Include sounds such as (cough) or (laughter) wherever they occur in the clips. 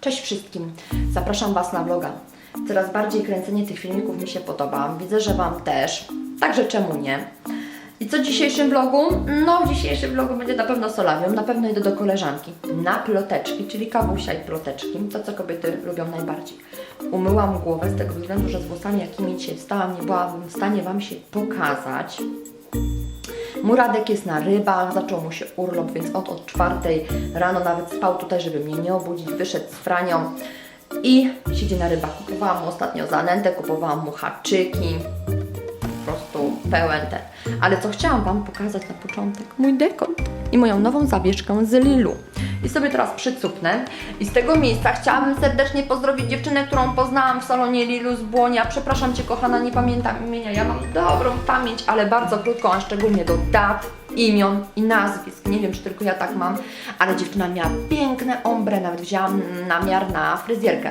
Cześć wszystkim, zapraszam Was na vloga. Coraz bardziej kręcenie tych filmików mi się podoba, widzę, że Wam też, także czemu nie? I co w dzisiejszym vlogu? No w dzisiejszym vlogu będzie na pewno solarium, na pewno idę do koleżanki na ploteczki, czyli kawusia i ploteczki, to co kobiety lubią najbardziej. Umyłam głowę z tego względu, że z włosami jakimi dzisiaj wstałam nie byłabym w stanie Wam się pokazać. Muradek jest na rybach, zaczął mu się urlop, więc on od czwartej rano nawet spał tutaj, żeby mnie nie obudzić, wyszedł z Franią i siedzi na rybach. Kupowałam mu ostatnio zanętę, kupowałam mu haczyki, po prostu pełen ten. Ale co chciałam Wam pokazać na początek? Mój dekolt i moją nową zawieszkę z Lilu. I sobie teraz przycupnę. I z tego miejsca chciałabym serdecznie pozdrowić dziewczynę, którą poznałam w salonie Lilu z Błonia. Przepraszam Cię kochana, nie pamiętam imienia. Ja mam dobrą pamięć, ale bardzo krótką, a szczególnie do dat, imion i nazwisk. Nie wiem, czy tylko ja tak mam, ale dziewczyna miała piękne ombre, nawet wzięłam namiar na fryzjerkę.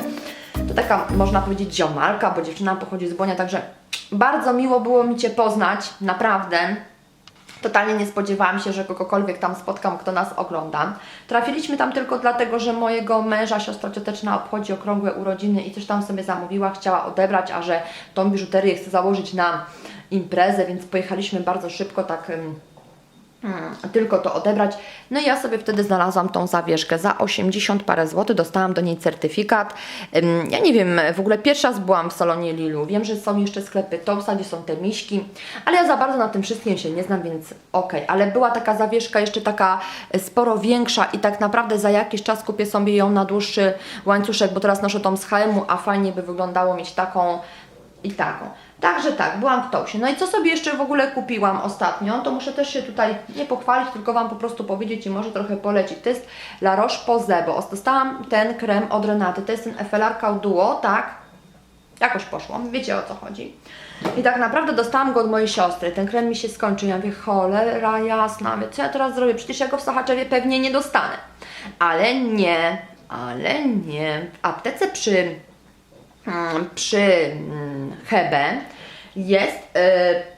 To taka, można powiedzieć, ziomalka, bo dziewczyna pochodzi z Błonia, także bardzo miło było mi Cię poznać, naprawdę. Totalnie nie spodziewałam się, że kogokolwiek tam spotkam, kto nas ogląda. Trafiliśmy tam tylko dlatego, że mojego męża siostra cioteczna obchodzi okrągłe urodziny i coś tam sobie zamówiła, chciała odebrać, a że tą biżuterię chce założyć na imprezę, więc pojechaliśmy bardzo szybko, tak tylko to odebrać. No i ja sobie wtedy znalazłam tą zawieszkę za 80 parę złotych, dostałam do niej certyfikat. Ja nie wiem, w ogóle pierwszy raz byłam w salonie Lilu. Wiem, że są jeszcze sklepy Tomsa, gdzie są te miśki, ale ja za bardzo na tym wszystkim się nie znam, więc okej. Ale była taka zawieszka jeszcze taka e, sporo większa i tak naprawdę za jakiś czas kupię sobie ją na dłuższy łańcuszek, bo teraz noszę tą z HM-u, a fajnie by wyglądało mieć taką i taką. Także tak, byłam w Toksie. No i co sobie jeszcze w ogóle kupiłam ostatnio, to muszę też się tutaj nie pochwalić, tylko Wam po prostu powiedzieć i może trochę polecić. To jest La Roche-Posay, bo dostałam ten krem od Renaty, to jest ten Efelarka Duo, tak? Jakoś poszło, wiecie o co chodzi. I tak naprawdę dostałam go od mojej siostry. Ten krem mi się skończył. Ja mówię, cholera jasna, wie, co ja teraz zrobię? Przecież ja go w Sochaczewie pewnie nie dostanę. Ale nie, ale nie. W aptece przy przy mm, Hebe jest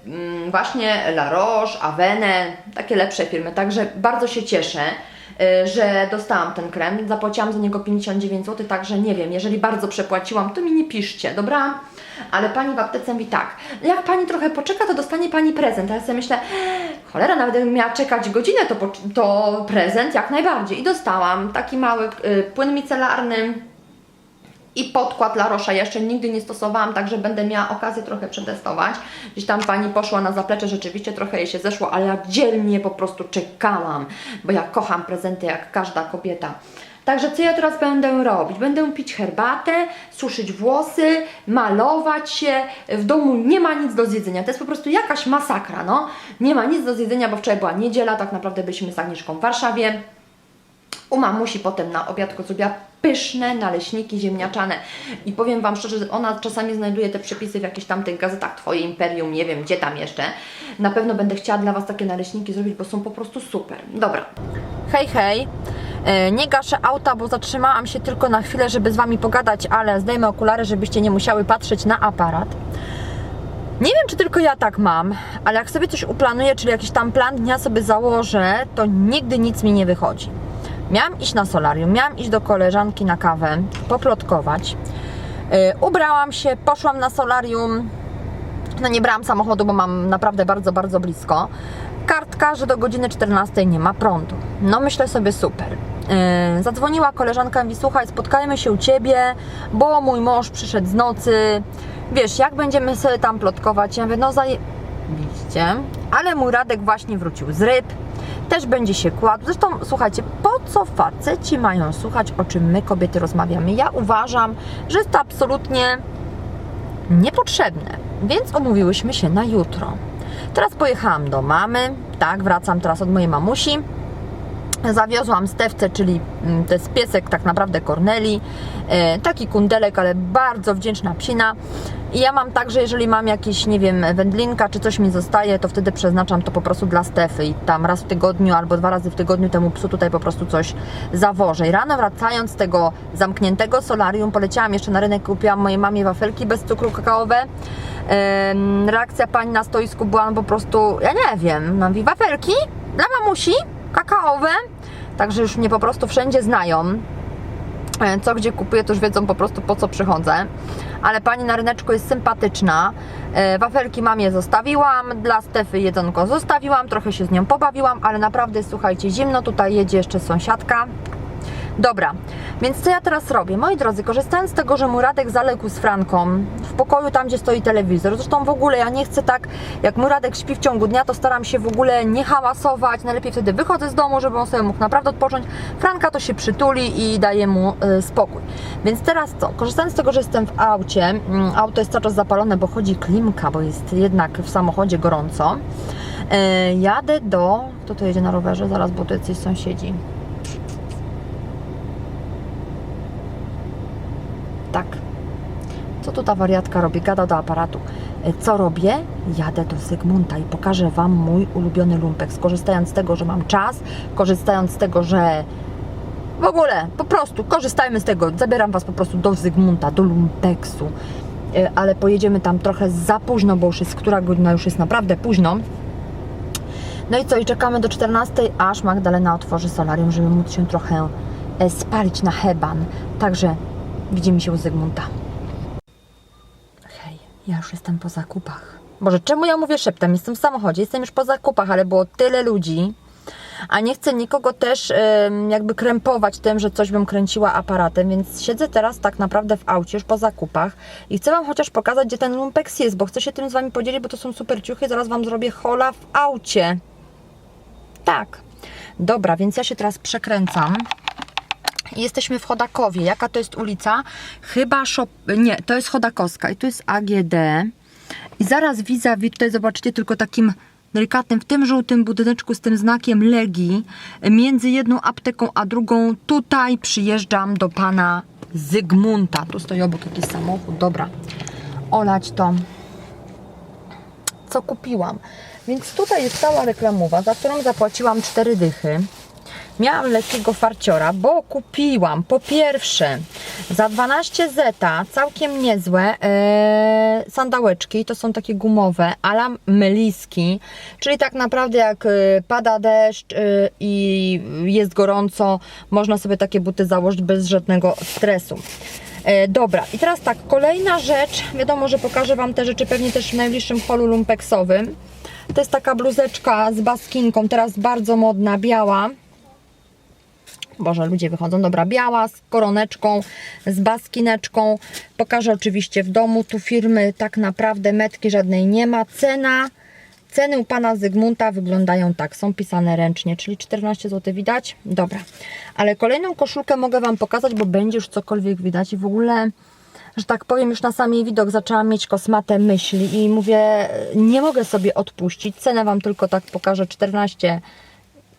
y, mm, właśnie La Roche, Avene, takie lepsze firmy, także bardzo się cieszę, y, że dostałam ten krem, zapłaciłam za niego 59 zł, także nie wiem, jeżeli bardzo przepłaciłam, to mi nie piszcie, dobra? Ale pani w aptece mówi tak, jak pani trochę poczeka, to dostanie pani prezent, a ja sobie myślę, cholera, nawet gdybym miała czekać godzinę, to, to prezent jak najbardziej. I dostałam taki mały y, płyn micelarny, i podkład La Roche jeszcze nigdy nie stosowałam, także będę miała okazję trochę przetestować. Gdzieś tam pani poszła na zaplecze, rzeczywiście trochę jej się zeszło, ale ja dzielnie po prostu czekałam, bo ja kocham prezenty jak każda kobieta. Także co ja teraz będę robić? Będę pić herbatę, suszyć włosy, malować się. W domu nie ma nic do zjedzenia. To jest po prostu jakaś masakra, no. Nie ma nic do zjedzenia, bo wczoraj była niedziela, tak naprawdę byliśmy z Agnieszką w Warszawie. U mamusi potem na obiadku zrobiła pyszne naleśniki ziemniaczane. I powiem Wam szczerze, że ona czasami znajduje te przepisy w jakichś tam tych gazetach Twoje Imperium, nie wiem gdzie tam jeszcze. Na pewno będę chciała dla Was takie naleśniki zrobić, bo są po prostu super. Dobra. Hej, hej. E, Nie gaszę auta, bo zatrzymałam się tylko na chwilę, żeby z Wami pogadać, ale zdejmę okulary, żebyście nie musiały patrzeć na aparat. Nie wiem, czy tylko ja tak mam, ale jak sobie coś uplanuję, czyli jakiś tam plan dnia sobie założę, to nigdy nic mi nie wychodzi. Miałam iść na solarium, miałam iść do koleżanki na kawę, poplotkować. Yy, ubrałam się, poszłam na solarium. No nie brałam samochodu, bo mam naprawdę bardzo, bardzo blisko. Kartka, że do godziny 14 nie ma prądu. No myślę sobie super. Yy, zadzwoniła koleżanka i mówi, słuchaj, spotkajmy się u Ciebie, bo mój mąż przyszedł z nocy. Wiesz, jak będziemy sobie tam plotkować? Ja mówię, no zajebiście. Ale mój Radek właśnie wrócił z ryb. Też będzie się kładł. Zresztą, słuchajcie, po co faceci mają słuchać, o czym my kobiety rozmawiamy? Ja uważam, że jest to absolutnie niepotrzebne, więc umówiłyśmy się na jutro. Teraz pojechałam do mamy, tak, wracam teraz od mojej mamusi. Zawiozłam Stewce, czyli mm, to jest piesek tak naprawdę Corneli, e, taki kundelek, ale bardzo wdzięczna psina. I ja mam tak, że jeżeli mam jakieś, nie wiem, wędlinka czy coś mi zostaje, to wtedy przeznaczam to po prostu dla Stefy i tam raz w tygodniu albo dwa razy w tygodniu temu psu tutaj po prostu coś zawożę. I rano wracając z tego zamkniętego solarium, poleciałam jeszcze na rynek, kupiłam mojej mamie wafelki bez cukru kakaowe. Reakcja pani na stoisku była no po prostu, ja nie wiem, no mówi, wafelki dla mamusi, kakaowe, także już mnie po prostu wszędzie znają. E, co gdzie kupuję, to już wiedzą po prostu po co przychodzę. Ale pani na ryneczku jest sympatyczna. E, Wafelki mamie zostawiłam, dla Stefy jedzonko zostawiłam, trochę się z nią pobawiłam, ale naprawdę słuchajcie, zimno, tutaj jedzie jeszcze sąsiadka. Dobra, więc co ja teraz robię? Moi drodzy, korzystając z tego, że mój Radek zaległ z Franką w pokoju tam, gdzie stoi telewizor, zresztą w ogóle ja nie chcę tak, jak mój Radek śpi w ciągu dnia, to staram się w ogóle nie hałasować, najlepiej wtedy wychodzę z domu, żeby on sobie mógł naprawdę odpocząć. Franka to się przytuli i daje mu y, spokój. Więc teraz co? Korzystając z tego, że jestem w aucie, mm, auto jest cały czas zapalone, bo chodzi klimka, bo jest jednak w samochodzie gorąco, y, jadę do... Kto to jedzie na rowerze? Zaraz, bo tu jacyś sąsiedzi. Tak. Co tu ta wariatka robi? Gada do aparatu. E, Co robię? Jadę do Zygmunta i pokażę Wam mój ulubiony lumpek. Skorzystając z tego, że mam czas, korzystając z tego, że w ogóle po prostu korzystajmy z tego. Zabieram Was po prostu do Zygmunta, do lumpeksu. E, Ale pojedziemy tam trochę za późno, bo już jest która godzina, już jest naprawdę późno. No i co? I czekamy do 14, aż Magdalena otworzy solarium, żeby móc się trochę e, spalić na heban. Także widzimy się u Zygmunta. Ja już jestem po zakupach. Boże, czemu ja mówię szeptem? Jestem w samochodzie, jestem już po zakupach, ale było tyle ludzi. A nie chcę nikogo też jakby krępować tym, że coś bym kręciła aparatem, więc siedzę teraz tak naprawdę w aucie już po zakupach i chcę Wam chociaż pokazać, gdzie ten lumpeks jest, bo chcę się tym z Wami podzielić, bo to są super ciuchy. Zaraz Wam zrobię hola w aucie. Tak. Dobra, więc ja się teraz przekręcam. Jesteśmy w Chodakowie. Jaka to jest ulica? Chyba shop... Nie, to jest Chodakowska i tu jest AGD. I zaraz vis-a-vis, tutaj zobaczycie tylko takim delikatnym, w tym żółtym budyneczku z tym znakiem Legii, między jedną apteką a drugą, tutaj przyjeżdżam do pana Zygmunta. Tu stoi obok jakiś samochód. Dobra, olać to co kupiłam. Więc tutaj jest cała reklamowa, za którą zapłaciłam 4 dychy. Miałam lekkiego farciora, bo kupiłam po pierwsze za 12 zeta całkiem niezłe e, sandałeczki, to są takie gumowe, ala meliski, czyli tak naprawdę jak e, pada deszcz e, i jest gorąco, można sobie takie buty założyć bez żadnego stresu. E, dobra, i teraz tak, kolejna rzecz, wiadomo, że pokażę Wam te rzeczy pewnie też w najbliższym holu lumpeksowym. To jest taka bluzeczka z baskinką, teraz bardzo modna, biała. Boże, ludzie wychodzą. Dobra, biała z koroneczką, z baskineczką. Pokażę oczywiście w domu. Tu firmy tak naprawdę metki żadnej nie ma. Cena, ceny u pana Zygmunta wyglądają tak. Są pisane ręcznie, czyli 14 zł widać. Dobra, ale kolejną koszulkę mogę Wam pokazać, bo będzie już cokolwiek widać i w ogóle że tak powiem, już na sam jej widok zaczęłam mieć kosmate myśli i mówię, nie mogę sobie odpuścić. Cenę Wam tylko tak pokażę, 14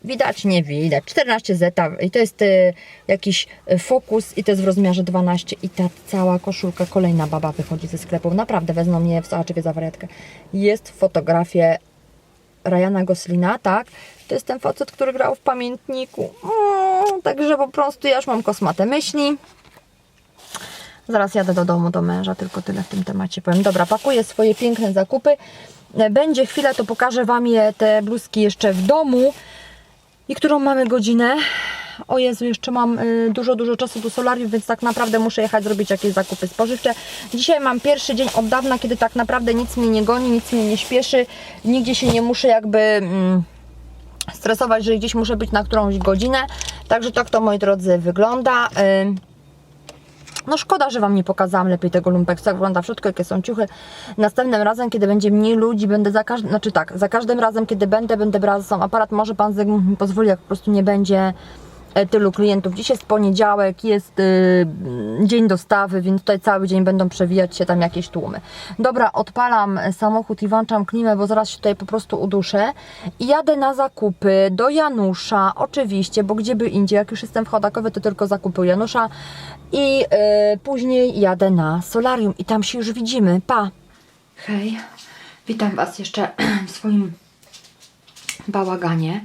Widać, nie widać. 14 zeta i to jest y, jakiś y, fokus i to jest w rozmiarze 12 i ta cała koszulka, kolejna baba wychodzi ze sklepu. Naprawdę wezmą mnie w Sochaczewie za wariatkę. Jest fotografie Ryana Goslina, tak? To jest ten facet, który grał w Pamiętniku. O, także po prostu ja już mam kosmate myśli. Zaraz jadę do domu, do męża, tylko tyle w tym temacie powiem. Dobra, pakuję swoje piękne zakupy. Będzie chwilę, to pokażę Wam je, te bluzki jeszcze w domu. I którą mamy godzinę? O Jezu, jeszcze mam y, dużo, dużo czasu do solarium, więc tak naprawdę muszę jechać zrobić jakieś zakupy spożywcze. Dzisiaj mam pierwszy dzień od dawna, kiedy tak naprawdę nic mnie nie goni, nic mnie nie śpieszy, nigdzie się nie muszę jakby mm, stresować, że gdzieś muszę być na którąś godzinę. Także tak to, moi drodzy, wygląda. No szkoda, że Wam nie pokazałam lepiej tego lumpeksu, jak wygląda wszystko, jakie są ciuchy. Następnym razem, kiedy będzie mniej ludzi, będę za każdym, znaczy tak, za każdym razem, kiedy będę, będę brała ze sobą aparat. Może Pan Zygmunt mi pozwoli, jak po prostu nie będzie tylu klientów. Dziś jest poniedziałek, jest y, dzień dostawy, więc tutaj cały dzień będą przewijać się tam jakieś tłumy. Dobra, odpalam samochód i włączam klimę, bo zaraz się tutaj po prostu uduszę. I jadę na zakupy do Janusza, oczywiście, bo gdzie by indziej, jak już jestem w Chodakowie, to tylko zakupy Janusza. I y, później jadę na solarium i tam się już widzimy. Pa! Hej, witam Was jeszcze w swoim bałaganie.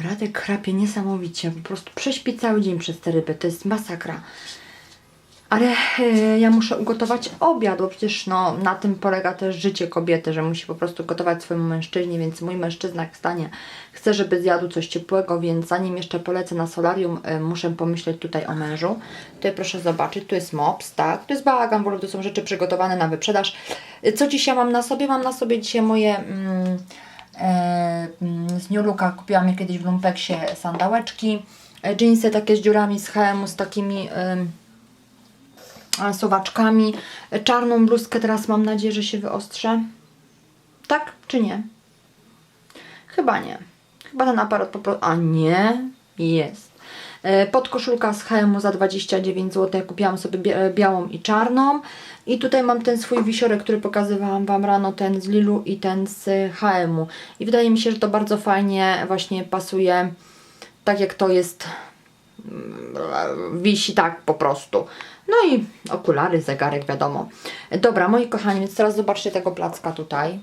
Radek chrapie niesamowicie, po prostu prześpi cały dzień przez te ryby, to jest masakra. Ale e, ja muszę ugotować obiad, bo przecież no, na tym polega też życie kobiety, że musi po prostu gotować swojemu mężczyźnie, więc mój mężczyzna jak stanie, chce, żeby zjadł coś ciepłego, więc zanim jeszcze polecę na solarium, e, muszę pomyśleć tutaj o mężu. Tutaj proszę zobaczyć, tu jest mops, tak, tu jest bałagan, bo to są rzeczy przygotowane na wyprzedaż. E, Co dzisiaj mam na sobie? Mam na sobie dzisiaj moje... Mm, z New Looka kupiłam je kiedyś w Lumpeksie sandałeczki, e, jeansy takie z dziurami z HM z takimi... e, sowaczkami. Czarną bluzkę teraz mam nadzieję, że się wyostrzę. Tak czy nie? Chyba nie. Chyba ten aparat po prostu... A nie, jest. E, Podkoszulka z H&M za 29 zł. Ja kupiłam sobie bia- białą i czarną. I tutaj mam ten swój wisiorek, który pokazywałam Wam rano, ten z Lilu i ten z H&M. I wydaje mi się, że to bardzo fajnie właśnie pasuje, tak jak to jest wisi tak po prostu. No i okulary, zegarek, wiadomo. Dobra, moi kochani, więc teraz zobaczcie tego placka tutaj.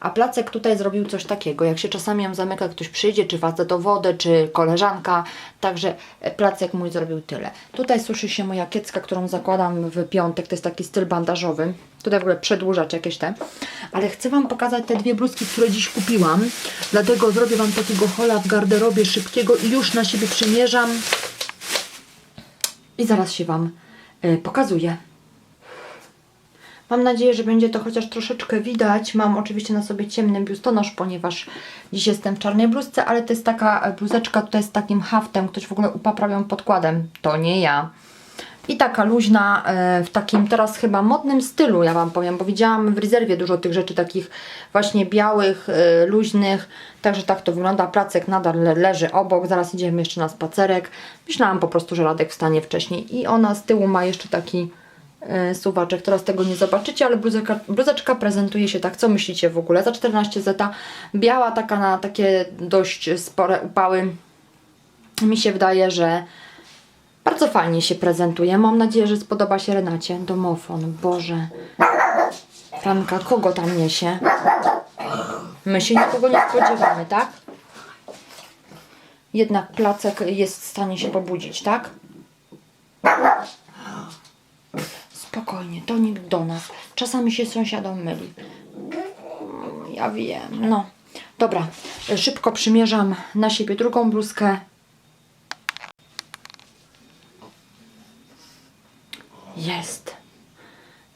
A placek tutaj zrobił coś takiego, jak się czasami ją zamyka, ktoś przyjdzie, czy facet o wodę, czy koleżanka, także e, placek mój zrobił tyle. Tutaj suszy się moja kiecka, którą zakładam w piątek, to jest taki styl bandażowy. Tutaj w ogóle przedłużacz jakieś te. Ale chcę Wam pokazać te dwie bluzki, które dziś kupiłam, dlatego zrobię Wam takiego hola w garderobie szybkiego i już na siebie przymierzam i zaraz się Wam y, pokazuję. Mam nadzieję, że będzie to chociaż troszeczkę widać. Mam oczywiście na sobie ciemny biustonosz, ponieważ dziś jestem w czarnej bluzce, ale to jest taka e, bluzeczka tutaj z takim haftem. Ktoś w ogóle upapra ją podkładem. To nie ja. I taka luźna, e, w takim teraz chyba modnym stylu, ja Wam powiem, bo widziałam w rezerwie dużo tych rzeczy takich właśnie białych, e, luźnych, także tak to wygląda. Placek nadal le leży obok, zaraz idziemy jeszcze na spacerek. Myślałam po prostu, że Radek wstanie wcześniej i ona z tyłu ma jeszcze taki suwaczek, teraz tego nie zobaczycie, ale bluzeczka, bluzeczka prezentuje się tak. Co myślicie w ogóle? Za 14 zeta, biała taka na takie dość spore upały. Mi się wydaje, że bardzo fajnie się prezentuje. Mam nadzieję, że spodoba się Renacie. Domofon, Boże. Franka, kogo tam niesie? My się nikogo nie spodziewamy, tak? Jednak placek jest w stanie się pobudzić, tak? Spokojnie, to nikt do nas. Czasami się sąsiadom myli. Ja wiem, no. Dobra, szybko przymierzam na siebie drugą bluzkę. Jest.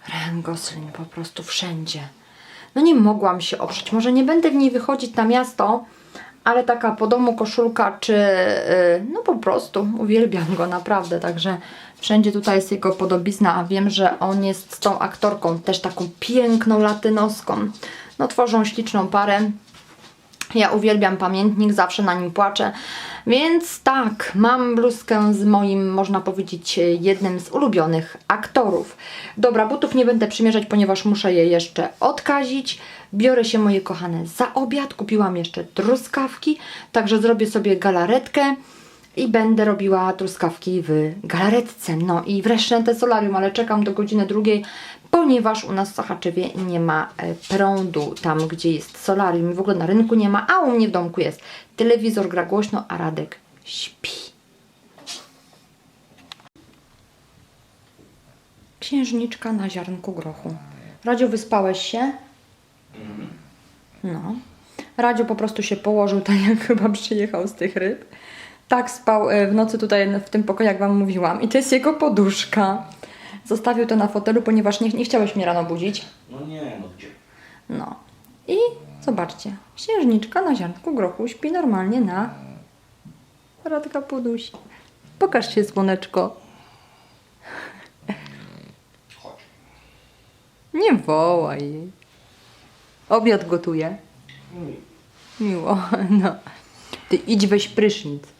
Ryan Gosling po prostu wszędzie. No nie mogłam się oprzeć. Może nie będę w niej wychodzić na miasto, ale taka po domu koszulka, czy yy, no po prostu uwielbiam go naprawdę. Także wszędzie tutaj jest jego podobizna, a wiem, że on jest z tą aktorką, też taką piękną latynoską. No tworzą śliczną parę. Ja uwielbiam pamiętnik, zawsze na nim płaczę. Więc tak, mam bluzkę z moim, można powiedzieć, jednym z ulubionych aktorów. Dobra, butów nie będę przymierzać, ponieważ muszę je jeszcze odkazić. Biorę się, moje kochane, za obiad. Kupiłam jeszcze truskawki, także zrobię sobie galaretkę i będę robiła truskawki w galaretce. No i wreszcie te solarium, ale czekam do godziny drugiej, ponieważ u nas w Sochaczewie nie ma e, prądu tam, gdzie jest solarium. W ogóle na rynku nie ma, a u mnie w domku jest. Telewizor gra głośno, a Radek śpi. Księżniczka na ziarnku grochu. Radziu, wyspałeś się? No. Radziu po prostu się położył, tak jak chyba przyjechał z tych ryb. Tak spał e, w nocy tutaj w tym pokoju, jak Wam mówiłam. I to jest jego poduszka. Zostawił to na fotelu, ponieważ nie, nie chciałeś mnie rano budzić. No nie, no gdzie? No. I zobaczcie. Księżniczka na ziarnku grochu śpi normalnie na Radka podusi. Pokaż się, słoneczko. Chodź. Nie wołaj jej. Obiad gotuje. Miło, (laughs) no. Ty idź weź prysznic.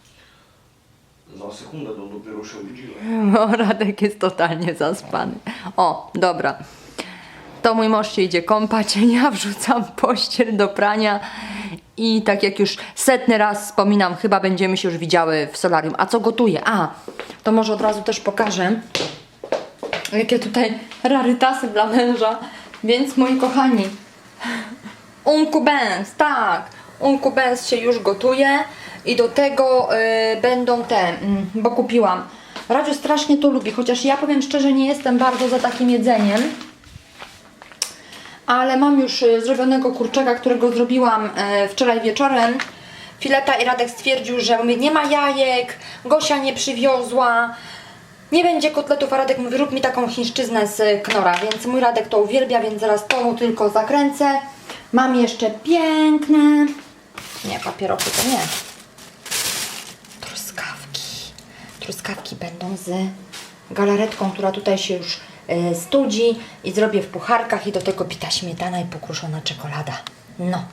Za sekundę to dopiero się obudziłem. Bo Radek jest totalnie zaspany. O, dobra. To mój mąż się idzie kąpać, (laughs) ja wrzucam pościel do prania i tak jak już setny raz wspominam, chyba będziemy się już widziały w solarium. A co gotuję? A, to może od razu też pokażę, jakie tutaj rarytasy dla męża. Więc moi kochani, Unkubens, tak. Unkubens się już gotuje i do tego y, będą te, mm, bo kupiłam Radziu strasznie to lubi, chociaż ja powiem szczerze, nie jestem bardzo za takim jedzeniem. Ale mam już y, zrobionego kurczaka, którego zrobiłam e, wczoraj wieczorem. Fileta i Radek stwierdził, że mówię, nie ma jajek, Gosia nie przywiozła, nie będzie kotletów, a Radek mówi, rób mi taką chińszczyznę z knora, więc mój Radek to uwielbia, więc zaraz to mu tylko zakręcę. Mam jeszcze piękne, nie, papierosy to nie, truskawki. Truskawki będą z galaretką, która tutaj się już e, studzi i zrobię w pucharkach i do tego bita śmietana i pokruszona czekolada. No,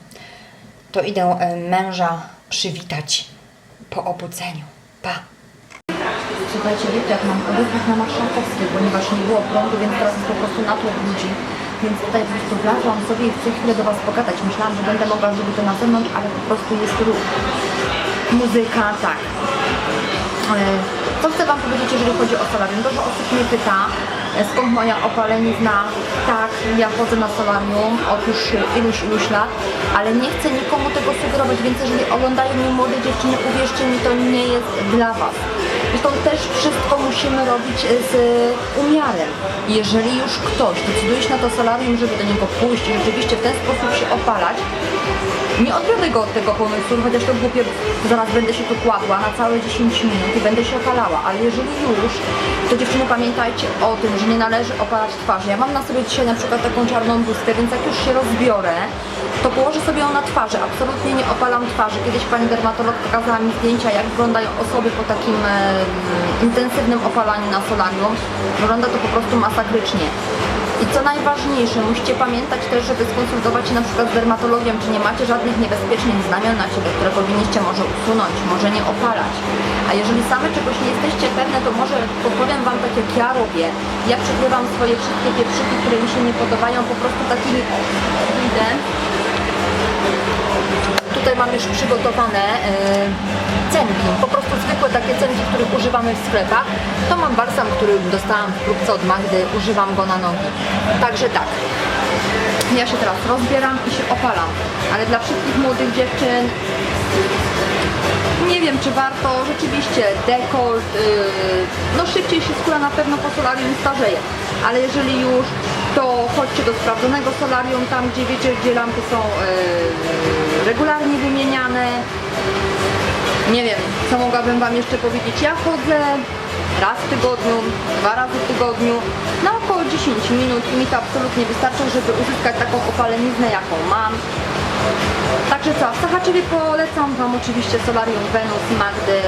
to idę e, męża przywitać po obudzeniu. Pa! Słuchajcie, wiecie, jak mam wybuch na Marszałkowskiej, ponieważ nie było prądu, więc teraz po prostu natłok ludzi. Więc tutaj po prostu wlazłam sobie i chcę chwilę do Was pogadać. Myślałam, że będę mogła zrobić to na zewnątrz, ale po prostu jest ruch. Muzyka, tak. E, Co chcę Wam powiedzieć, jeżeli chodzi o solarium? Dużo osób mnie pyta, e, skąd moja opalenizna. Tak, ja chodzę na solarium od już iluś, iluś lat, ale nie chcę nikomu tego sugerować, więc jeżeli oglądają mnie młode dziewczyny, uwierzcie mi, to nie jest dla Was. Zresztą też wszystko musimy robić e, z umiarem. Jeżeli już ktoś decyduje się na to solarium, żeby do niego pójść i rzeczywiście w ten sposób się opalać, nie odbiorę go od tego pomysłu, chociaż to głupie, zaraz będę się tu kładła na całe 10 minut i będę się opalała, ale jeżeli już, to dziewczyny pamiętajcie o tym, że nie należy opalać twarzy. Ja mam na sobie dzisiaj na przykład taką czarną bluzkę, więc jak już się rozbiorę, to położę sobie ją na twarzy. Absolutnie nie opalam twarzy. Kiedyś pani dermatolog pokazała mi zdjęcia, jak wyglądają osoby po takim e, intensywnym opalaniu na solarium. Wygląda to po prostu masakrycznie. I co najważniejsze, musicie pamiętać też, żeby skonsultować się na przykład z dermatologiem, czy nie macie żadnych niebezpiecznych znamion na siebie, które powinniście może usunąć, może nie opalać. A jeżeli same czegoś nie jesteście pewne, to może podpowiem Wam tak jak ja robię. Ja przykrywam swoje wszystkie pieprzyki, które mi się nie podobają, po prostu takimi wyjdę. Tutaj mam już przygotowane yy, cenki, po prostu zwykłe takie cenki, których używamy w sklepach. To mam balsam, który dostałam w próbce od Magdy, używam go na nogi. Także tak, ja się teraz rozbieram i się opalam, ale dla wszystkich młodych dziewczyn nie wiem, czy warto, rzeczywiście dekolt, yy, no szybciej się skóra na pewno po solarium starzeje, ale jeżeli już, to chodźcie do sprawdzonego solarium, tam gdzie wiecie, gdzie lampy są yy, regularnie wymieniane. Nie wiem, co mogłabym Wam jeszcze powiedzieć. Ja chodzę raz w tygodniu, dwa razy w tygodniu, na około 10 minut i mi to absolutnie wystarcza, żeby uzyskać taką opaleniznę, jaką mam. Także co, w Sochaczewie polecam Wam oczywiście Solarium Venus Magdy.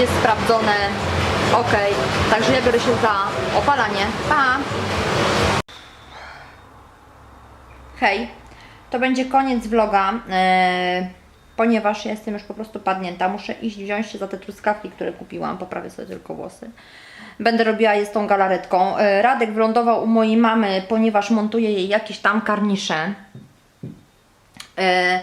Jest sprawdzone. Ok, także ja biorę się za opalanie. Pa! Hej, to będzie koniec vloga, e, ponieważ jestem już po prostu padnięta. Muszę iść wziąć się za te truskawki, które kupiłam. Poprawię sobie tylko włosy. Będę robiła je z tą galaretką. E, Radek wylądował u mojej mamy, ponieważ montuje jej jakieś tam karnisze. E,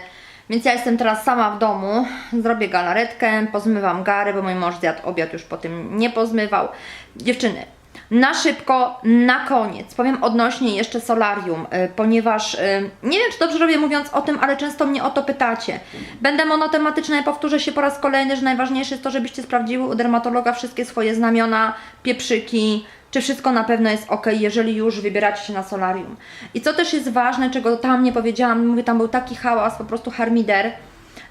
więc ja jestem teraz sama w domu, zrobię galaretkę, pozmywam gary, bo mój mąż zjadł obiad już po tym nie pozmywał. Dziewczyny, na szybko, na koniec, powiem odnośnie jeszcze solarium, y, ponieważ y, nie wiem, czy dobrze robię mówiąc o tym, ale często mnie o to pytacie. Będę monotematyczna i powtórzę się po raz kolejny, że najważniejsze jest to, żebyście sprawdziły u dermatologa wszystkie swoje znamiona, pieprzyki, czy wszystko na pewno jest ok, jeżeli już wybieracie się na solarium. I co też jest ważne, czego tam nie powiedziałam, mówię, tam był taki hałas, po prostu harmider.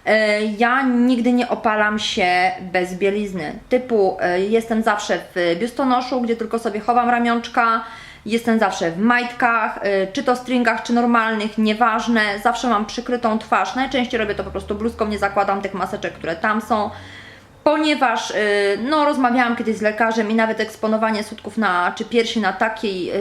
E, Ja nigdy nie opalam się bez bielizny. Typu e, jestem zawsze w biustonoszu, gdzie tylko sobie chowam ramionczka. Jestem zawsze w majtkach, e, czy to stringach, czy normalnych, nieważne. Zawsze mam przykrytą twarz. Najczęściej robię to po prostu bluzką, nie zakładam tych maseczek, które tam są ponieważ no, rozmawiałam kiedyś z lekarzem i nawet eksponowanie sutków na, czy piersi na takiej,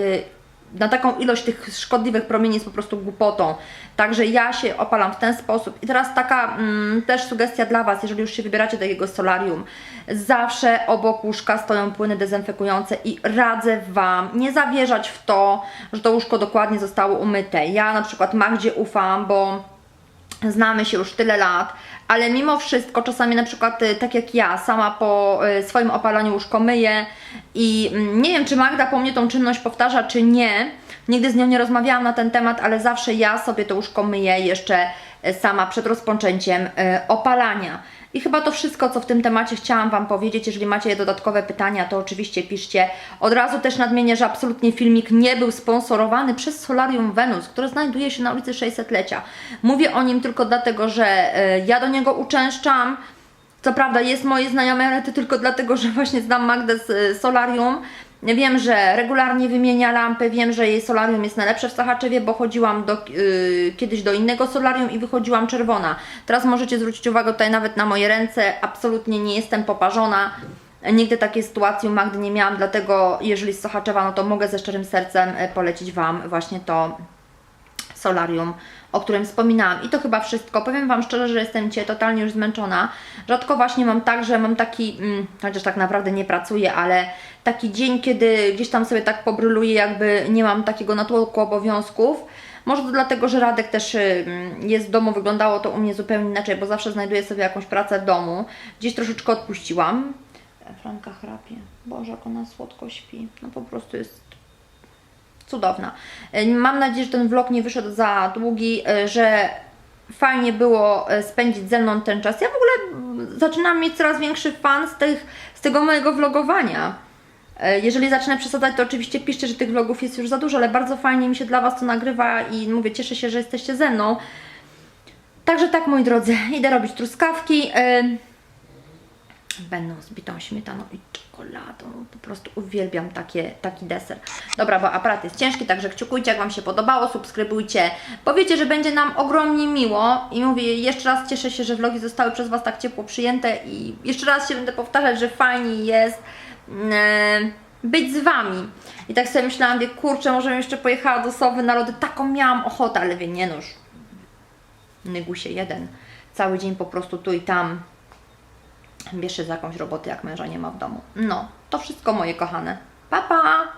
na taką ilość tych szkodliwych promieni jest po prostu głupotą. Także ja się opalam w ten sposób. I teraz taka mm, też sugestia dla Was, jeżeli już się wybieracie do jakiegoś solarium. Zawsze obok łóżka stoją płyny dezynfekujące i radzę Wam nie zawierzać w to, że to łóżko dokładnie zostało umyte. Ja na przykład Magdzie ufam, bo znamy się już tyle lat, ale mimo wszystko czasami na przykład y, tak jak ja sama po y, swoim opalaniu łóżko myję i mm, nie wiem czy Magda po mnie tą czynność powtarza czy nie, nigdy z nią nie rozmawiałam na ten temat, ale zawsze ja sobie to łóżko myję jeszcze y, sama przed rozpoczęciem opalania. I chyba to wszystko, co w tym temacie chciałam Wam powiedzieć. Jeżeli macie dodatkowe pytania, to oczywiście piszcie. Od razu też nadmienię, że absolutnie filmik nie był sponsorowany przez Solarium Venus, które znajduje się na ulicy 600-lecia. Mówię o nim tylko dlatego, że e, ja do niego uczęszczam. Co prawda jest moje znajome, ale to tylko dlatego, że właśnie znam Magdę z y, Solarium. Wiem, że regularnie wymienia lampy, wiem, że jej solarium jest najlepsze w Sochaczewie, bo chodziłam do, y, kiedyś do innego solarium i wychodziłam czerwona. Teraz możecie zwrócić uwagę tutaj nawet na moje ręce, absolutnie nie jestem poparzona. Nigdy takiej sytuacji u Magdy nie miałam, dlatego jeżeli z Sochaczewa, no to mogę ze szczerym sercem y, polecić Wam właśnie to solarium, o którym wspominałam. I to chyba wszystko. Powiem Wam szczerze, że jestem dzisiaj totalnie już zmęczona. Rzadko właśnie mam tak, że mam taki, mm, chociaż tak naprawdę nie pracuję, ale taki dzień, kiedy gdzieś tam sobie tak pobryluję, jakby nie mam takiego natłoku obowiązków. Może to dlatego, że Radek też y, mm, jest w domu, wyglądało to u mnie zupełnie inaczej, bo zawsze znajduję sobie jakąś pracę w domu. Gdzieś troszeczkę odpuściłam. Franka chrapie. Boże, jak ona słodko śpi. No po prostu jest cudowna. E, Mam nadzieję, że ten vlog nie wyszedł za długi, e, że fajnie było e, spędzić ze mną ten czas. Ja w ogóle mm, zaczynam mieć coraz większy fan z, tych, z tego mojego vlogowania. Jeżeli zacznę przesadzać, to oczywiście piszcie, że tych vlogów jest już za dużo, ale bardzo fajnie mi się dla Was to nagrywa i mówię, cieszę się, że jesteście ze mną. Także tak, moi drodzy, (laughs) idę robić truskawki. Będą z bitą śmietaną i czekoladą. Po prostu uwielbiam takie, taki deser. Dobra, bo aparat jest ciężki, także kciukujcie, jak Wam się podobało, subskrybujcie. Powiecie, że będzie nam ogromnie miło. I mówię, jeszcze raz cieszę się, że vlogi zostały przez Was tak ciepło przyjęte i jeszcze raz się będę powtarzać, że fajnie jest mm, być z Wami. I tak sobie myślałam, wie, kurczę, może bym jeszcze pojechała do Sowy na lody. Taką miałam ochotę, ale wie, nie noż. Nygusie jeden. Cały dzień po prostu tu i tam bierz się za jakąś robotę, jak męża nie ma w domu. No, to wszystko moje kochane. Pa, pa!